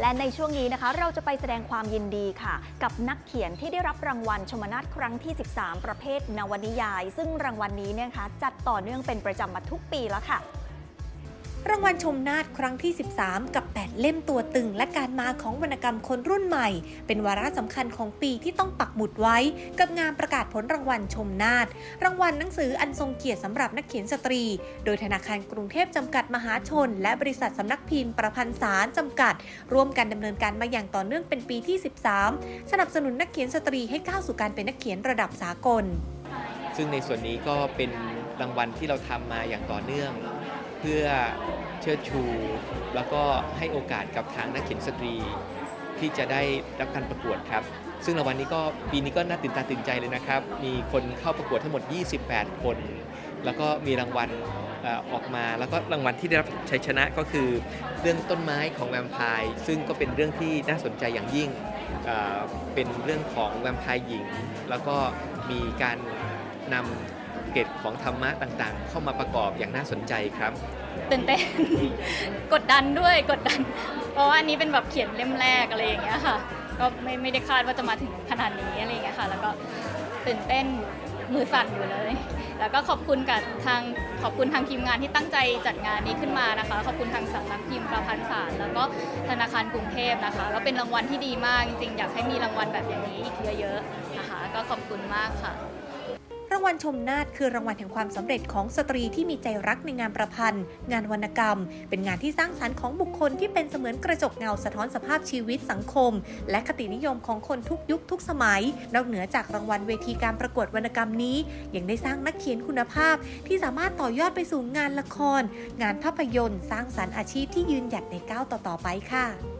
และในช่วงนี้นะคะเราจะไปแสดงความยินดีค่ะ กับนักเขียนที่ได้รับรางวัลชมนาทครั้งที่ 13 ประเภทนวนิยาย ซึ่งรางวัลนี้เนี่ยนะคะจัดต่อเนื่องเป็นประจำมาทุกปีแล้วค่ะ รางวัลชมนาทครั้งที่ 13 กับ 8 เล่มตัวตึง และการมาของวรรณกรรมคนรุ่นใหม่ เป็นวาระสำคัญของปีที่ต้องปักหมุดไว้ กับงานประกาศผลรางวัลชมนาทรางวัลหนังสืออันทรงเกียรติสำหรับนักเขียนสตรี โดยธนาคารกรุงเทพจำกัดมหาชน และบริษัทสำนักพิมพ์ประพันธ์สารจำกัด ร่วมกันดำเนินการมาอย่างต่อเนื่องเป็นปีที่ 13 สนับสนุนนักเขียนสตรีให้ก้าวสู่การเป็นนักเขียนระดับสากล ซึ่งในส่วนนี้ก็เป็นรางวัลที่เราทำมาอย่างต่อเนื่อง เพื่อเชิดชู แล้วก็ให้โอกาสกับทางนักเขียนสตรี ที่จะได้รับการประกวดครับ ซึ่งรางวัลนี้ก็ปีนี้ก็น่าตื่นตาตื่นใจเลยนะครับ มีคนเข้าประกวดทั้งหมด 28 คน แล้วก็มีรางวัลออกมาแล้วก็รางวัลที่ได้รับชัยชนะก็คือ เรื่องต้นไม้ของแวมไพร์ซึ่งก็เป็นเรื่องที่น่าสนใจอย่างยิ่งเอ่อเป็นเรื่องของแวมไพร์หญิง แล้วก็มีการนำ เกร็ดของธรรมะต่างๆ เข้ามาประกอบอย่างน่าสนใจครับ ตื่นเต้น กดดันด้วยกดดัน เพราะว่าอันนี้เป็นแบบเขียนเล่มแรกอะไรอย่างเงี้ยค่ะ ก็ไม่ไม่ได้คาดว่าจะมาถึงขนาดนี้อะไรอย่างเงี้ยค่ะ แล้วก็ตื่นเต้นมือสั่นอยู่เลย แล้วก็ขอบคุณกับทางขอบคุณทางทีมงานที่ตั้งใจจัดงานนี้ขึ้นมานะคะ ขอบคุณทางสำนักพิมพ์ประพันธ์ศาสตร์แล้วก็ธนาคารกรุงเทพนะคะก็เป็นรางวัลที่ดีมากจริงๆอยากให้มีรางวัลแบบอย่างนี้อีกเยอะๆนะคะ ก็ขอบคุณมากค่ะางวัลชมนาทคือรางวัลแห่งความสำเร็จของสตรีที่มีใจรักในงานประพันธ์ งานวรรณกรรม เป็นงานที่สร้างสรรค์ของบุคคลที่เป็นเสมือนกระจกเงาสะท้อนสภาพชีวิตสังคม และคตินิยมของคนทุกยุคทุกสมัย นอกเหนือจากรางวัลเวทีการประกวดวรรณกรรมนี้ ยังได้สร้างนักเขียนคุณภาพ ที่สามารถต่อยอดไปสู่งานละคร งานภาพยนตร์ สร้างสรรค์อาชีพที่ยืนหยัดในก้าวต่อๆไปค่ะ